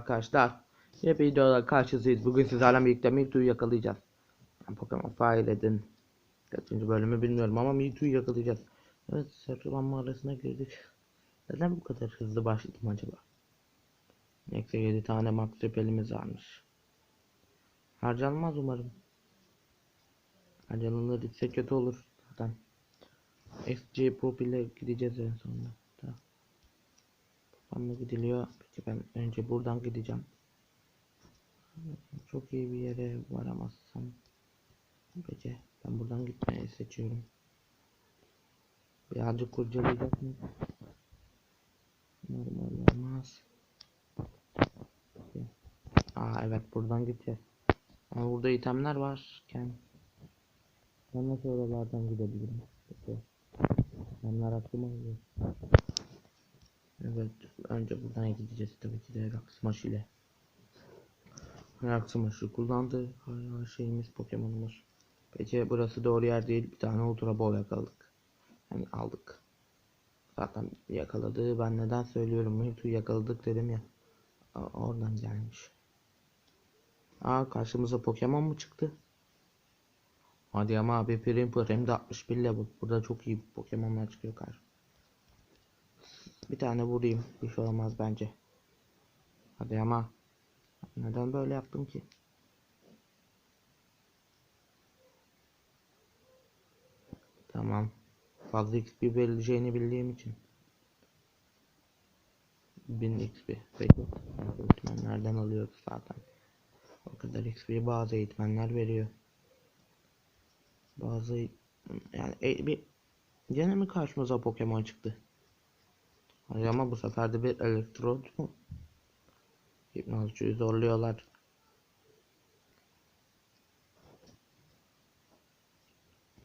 arkadaşlar. Yine bir videoda karşınızdayız. Bugün sizlerle birlikte Mewtwo'yu yakalayacağız. Yani Pokemon Fire'ın kaçıncı bölümü bilmiyorum ama Mewtwo'yu yakalayacağız. Evet Sertulan mağarasına girdik. Neden bu kadar hızlı başladım acaba? Neyse 7 tane max repelimiz varmış. Harcanmaz umarım. Harcanılır ise kötü olur zaten. XG Pop ile gideceğiz en sonunda. Mı gidiliyor? Peki ben önce buradan gideceğim. Çok iyi bir yere varamazsam. Peki ben buradan gitmeyi seçiyorum. Birazcık kurcalayacak mı? Normal olmaz. Peki. Aa evet buradan gideceğiz. Ama burada itemler varken ben nasıl oralardan gidebilirim? Peki. İtemler aklıma geliyor. Evet, önce buradan gideceğiz tabii ki de Rock Smash ile. Rock Smash'ı kullandı. Hala şeyimiz Pokemon'umuz. Peki burası doğru yer değil. Bir tane Ultra Ball yakaladık. Yani aldık. Zaten yakaladı. Ben neden söylüyorum? Mewtwo'yu yakaladık dedim ya. Oradan gelmiş. Aa karşımıza Pokemon mu çıktı? Hadi ama abi Pirimper hem de 61 level. Burada çok iyi Pokemon'lar çıkıyor karşı. Bir tane vurayım. Bir şey olmaz bence. Hadi ama. Neden böyle yaptım ki? Tamam. Fazla XP verileceğini bildiğim için. 1000 XP. Peki. Eğitmenlerden alıyoruz zaten. O kadar XP bazı eğitmenler veriyor. Bazı yani e, bir gene mi karşımıza Pokemon çıktı? Ama bu sefer de bir elektrot mu? Hipnozcuyu zorluyorlar.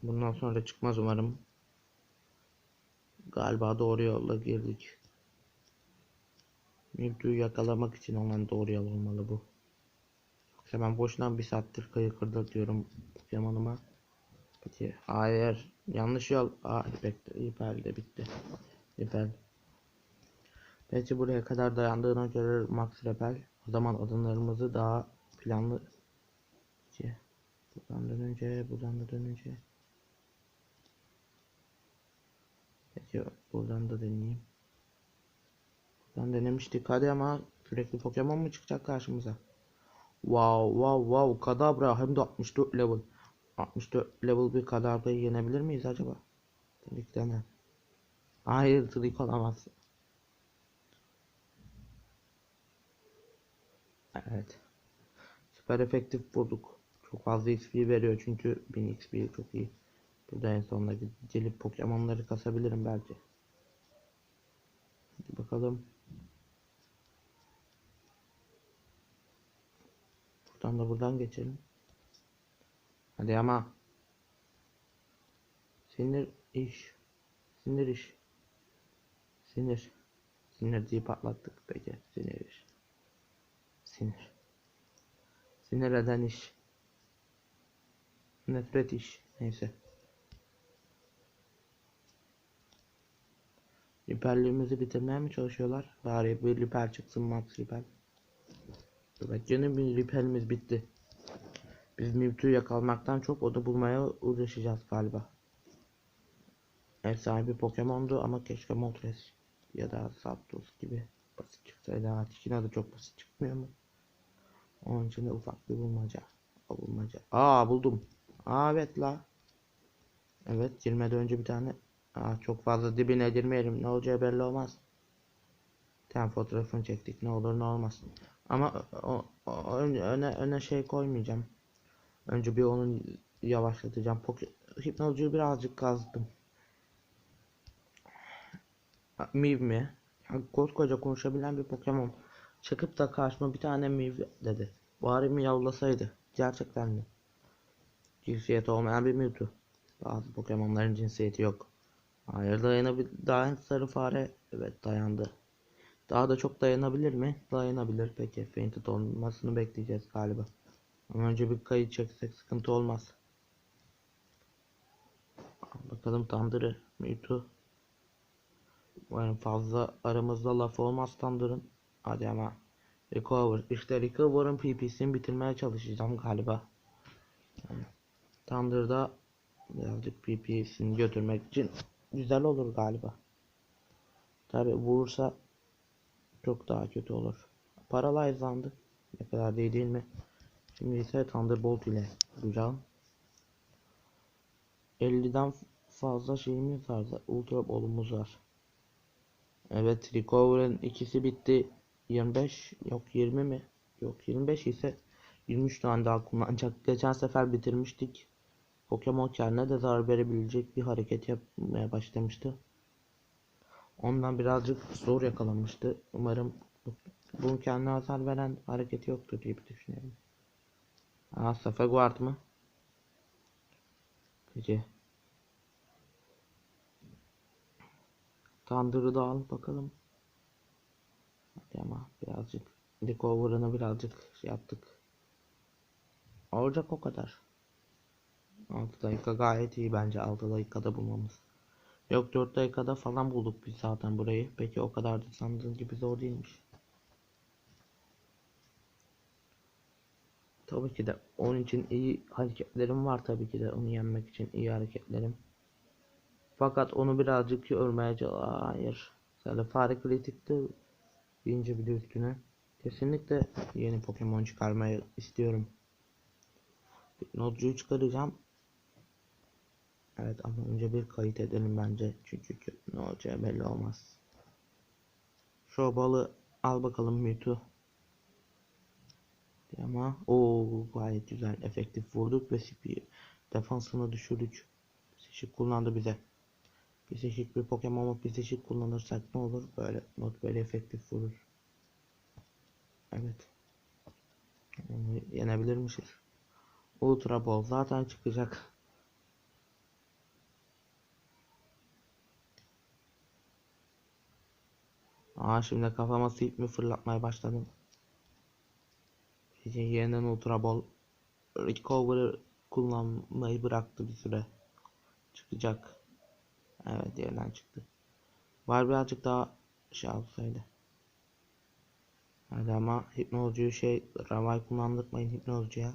Bundan sonra çıkmaz umarım. Galiba doğru yolla girdik. Mewtwo'yu yakalamak için olan doğru yol olmalı bu. Yoksa ben boşuna bir saattir kayı kırdatıyorum Pokemon'uma. Peki hayır yanlış yol. Aa bekle hiper de bitti. Hiper. Peki buraya kadar dayandığına göre Max Repel o zaman adımlarımızı daha planlı buradan dönünce buradan da dönünce Peki buradan da deneyeyim Buradan denemiştik hadi ama sürekli Pokemon mu çıkacak karşımıza Wow wow wow Kadabra hem de 64 level 64 level bir Kadabra'yı yenebilir miyiz acaba? Tabii ki dene. Hayır Trik olamaz. Evet. Süper efektif bulduk. Çok fazla XP veriyor çünkü 1000 XP çok iyi. Burada en sonunda gelip Pokemon'ları kasabilirim belki. Hadi bakalım. Buradan da buradan geçelim. Hadi ama. Sinir iş. Sinir iş. Sinir. Sinir diye patlattık peki. Sinir. Sinir. Eden iş. Nefret iş. Neyse. Liperliğimizi bitirmeye mi çalışıyorlar? Bari bir liper çıksın max liper. Evet canım bir liperimiz bitti. Biz Mewtwo'yu yakalamaktan çok onu bulmaya uğraşacağız galiba. Efsane bir Pokemon'du ama keşke Moltres ya da Zapdos gibi basit çıksaydı. Hatikina da çok basit çıkmıyor mu? Onun için de ufak bir bulmaca. Bulmaca. Aa buldum. Aa evet la. Evet girmeden önce bir tane. Aa çok fazla dibine girmeyelim. Ne olacağı belli olmaz. Tam fotoğrafını çektik. Ne olur ne olmaz. Ama o, o, öne, öne, şey koymayacağım. Önce bir onu yavaşlatacağım. Poke Hipnozcuyu birazcık kazdım. Miv mi? Ya, koskoca konuşabilen bir Pokemon. Çıkıp da karşıma bir tane Miv dedi. Bari mi yavlasaydı. Gerçekten mi? Cinsiyeti olmayan bir Mewtwo. Bazı Pokemon'ların cinsiyeti yok. Hayır dayanabilir. Dayan sarı fare. Evet dayandı. Daha da çok dayanabilir mi? Dayanabilir. Peki fainted olmasını bekleyeceğiz galiba. Ama önce bir kayıt çeksek sıkıntı olmaz. Bakalım Tandır'ı. Mewtwo. Yani fazla aramızda laf olmaz Tandır'ın. Hadi ama. Recover. İşte Recover'ın PP'sini bitirmeye çalışacağım galiba. Yani, Thunder'da birazcık PP'sini götürmek için güzel olur galiba. Tabi vurursa çok daha kötü olur. Paralyze'landı. Ne kadar değil değil mi? Şimdi ise Thunderbolt ile vuracağım. 50'den fazla şeyimiz var. Ultra bolumuz var. Evet Recover'ın ikisi bitti. 25 yok 20 mi? Yok 25 ise 23 tane daha kullanacak. Geçen sefer bitirmiştik. Pokemon kendine de zarar verebilecek bir hareket yapmaya başlamıştı. Ondan birazcık zor yakalanmıştı. Umarım bunun kendine hasar veren hareketi yoktur diye bir düşünüyorum. Aa Safeguard mı? Peki. Thunder'ı da al bakalım. Ama birazcık recover'ını birazcık şey yaptık. Olacak o kadar. 6 dakika gayet iyi bence 6 dakikada bulmamız. Yok 4 dakikada falan bulduk biz zaten burayı. Peki o kadar da sandığın gibi zor değilmiş. Tabii ki de onun için iyi hareketlerim var tabii ki de onu yenmek için iyi hareketlerim. Fakat onu birazcık çal- Hayır. Şöyle fare kritikte deyince bir de üstüne. Kesinlikle yeni Pokemon çıkarmayı istiyorum. Nodcu'yu çıkaracağım. Evet ama önce bir kayıt edelim bence. Çünkü ne olacağı belli olmaz. Şu balı al bakalım Mewtwo. Ama o gayet güzel efektif vurduk ve defansını düşürdük. Psişik kullandı bize. Psişik bir Pokemon'u psişik kullanırsak ne olur? Böyle not böyle efektif vurur. Evet. Onu yenebilirmişiz. Ultra Ball zaten çıkacak. Aa şimdi kafama silip mi fırlatmaya başladım. Gece yeniden Ultra Ball Recover kullanmayı bıraktı bir süre. Çıkacak. Evet yerden çıktı. Var birazcık daha şey alsaydı. Hadi ama hipnolojiyi şey Ravay kullandırmayın hipnolojiye.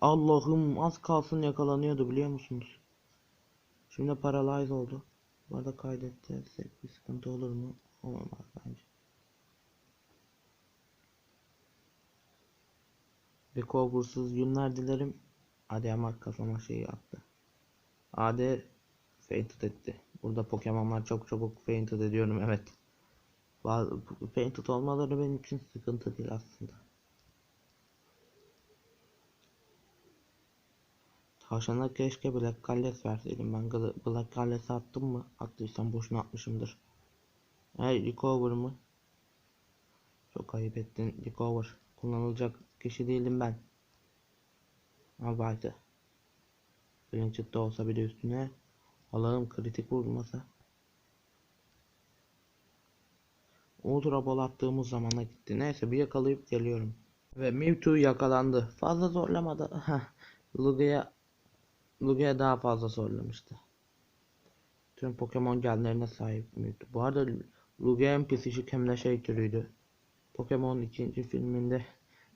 Allah'ım az kalsın yakalanıyordu biliyor musunuz? Şimdi paralyze oldu. Bu arada kaydetsek bir sıkıntı olur mu? Olmaz bence. Bir kovgursuz günler dilerim. Ama kafama şey yaptı. AD fainted etti. Burada Pokemon'lar çok çabuk fainted ediyorum evet. Fainted olmaları benim için sıkıntı değil aslında. Tavşana keşke Black Galles verseydim. Ben Black Galles'i attım mı? Attıysam boşuna atmışımdır. Hey Recover mı? Çok ayıp ettin Recover. Kullanılacak kişi değilim ben. Al baydı. Flinchit de olsa bir de üstüne. Allah'ım kritik vurmasa. Ultra Ball attığımız zamana gitti. Neyse bir yakalayıp geliyorum. Ve Mewtwo yakalandı. Fazla zorlamadı. Lugia Lugia daha fazla zorlamıştı. Tüm Pokemon genlerine sahip Mewtwo. Bu arada Lugia hem psişik hem de şey türüydü. Pokemon ikinci filminde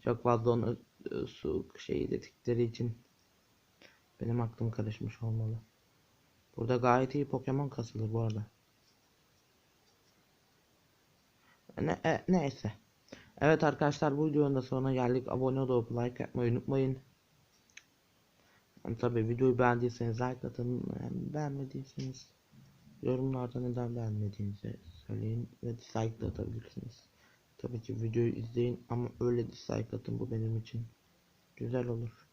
çok fazla onu e, su şeyi dedikleri için benim aklım karışmış olmalı. Burada gayet iyi Pokemon kasılır bu arada. Ne, e, neyse. Evet arkadaşlar bu videonun da sonuna geldik. Abone olup like yapmayı unutmayın. Yani tabii videoyu beğendiyseniz like atın. Beğenmediyseniz yorumlarda neden beğenmediğinizi söyleyin ve dislike de atabilirsiniz. Tabii ki videoyu izleyin ama öyle dislike atın bu benim için güzel olur.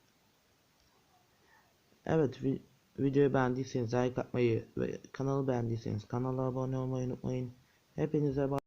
Evet vi videoyu beğendiyseniz like atmayı ve kanalı beğendiyseniz kanala abone olmayı unutmayın. Hepinize bay